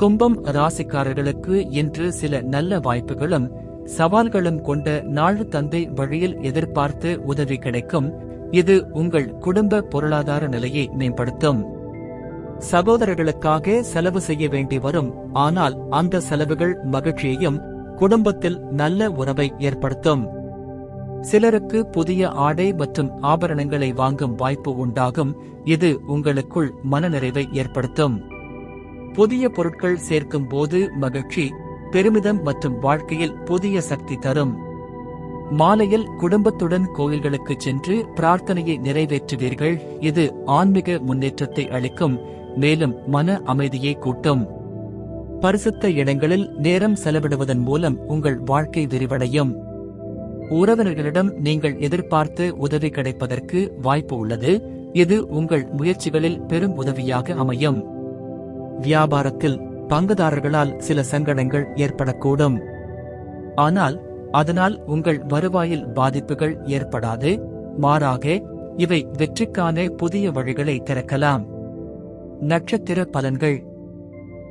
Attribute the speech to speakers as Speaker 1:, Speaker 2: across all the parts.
Speaker 1: கும்பம் ராசிக்காரர்களுக்கு இன்று சில நல்ல வாய்ப்புகளும் சவால்களும் கொண்ட நாள் தந்தை வழியில் எதிர்பார்த்து உதவி கிடைக்கும். இது உங்கள் குடும்ப பொருளாதார நிலையை மேம்படுத்தும். சகோதரர்களுக்காக செலவு செய்ய வேண்டி வரும். ஆனால் அந்த செலவுகள் மகிழ்ச்சியையும் குடும்பத்தில் நல்ல உறவை ஏற்படுத்தும். சிலருக்கு புதிய ஆடை மற்றும் ஆபரணங்களை வாங்கும் வாய்ப்பு உண்டாகும். இது உங்களுக்குள் மனநிறைவை ஏற்படுத்தும். புதிய பொருட்கள் சேர்க்கும் போது மகிழ்ச்சி பெருமிதம் மற்றும் வாழ்க்கையில் புதிய சக்தி தரும். மாலையில் குடும்பத்துடன் கோயில்களுக்கு சென்று பிரார்த்தனையை நிறைவேற்றுவீர்கள். இது ஆன்மீக முன்னேற்றத்தை அளிக்கும் மேலும் மன அமைதியை கூட்டும். பரிசுத்த இடங்களில் நேரம் செலவிடுவதன் மூலம் உங்கள் வாழ்க்கை விரிவடையும். உறவினர்களிடம் நீங்கள் எதிர்பார்த்து உதவி கிடைப்பதற்கு வாய்ப்பு உள்ளது. இது உங்கள் முயற்சிகளில் பெரும் உதவியாக அமையும். வியாபாரத்தில் பங்குதாரர்களால் சில சங்கடங்கள் ஏற்படக்கூடும். ஆனால் அதனால் உங்கள் வருவாயில் பாதிப்புகள் ஏற்படாது மாறாக இவை வெற்றிக்கான புதிய வழிகளை திறக்கலாம். நட்சத்திர பலன்கள்.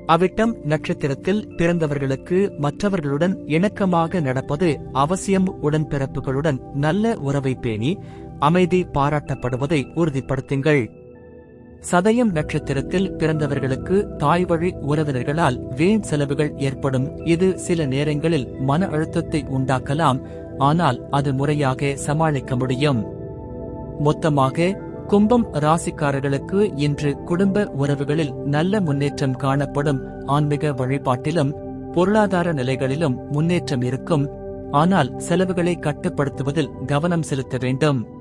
Speaker 1: அவிட்டம் நட்சத்திரத்தில் பிறந்தவர்களுக்கு மற்றவர்களுடன் இணக்கமாக நடப்பது அவசியம் உடன்பிறப்புகளுடன் நல்ல உறவை பேணி அமைதி பாராட்டப்படுவதை உறுதிப்படுத்துங்கள். சதயம் நட்சத்திரத்தில் பிறந்தவர்களுக்கு தாய் வழி உறவினர்களால் வீண் செலவுகள் ஏற்படும். இது சில நேரங்களில் மன அழுத்தத்தை உண்டாக்கலாம். ஆனால் அது முறையாக சமாளிக்க முடியும். மொத்தமாக கும்பம் ராசிக்காரர்களுக்கு இன்று குடும்ப உறவுகளில் நல்ல முன்னேற்றம் காணப்படும். ஆன்மீக வழிபாட்டிலும் பொருளாதார நிலைகளிலும் முன்னேற்றம் இருக்கும். ஆனால் செலவுகளை கட்டுப்படுத்துவதில் கவனம் செலுத்த வேண்டும்.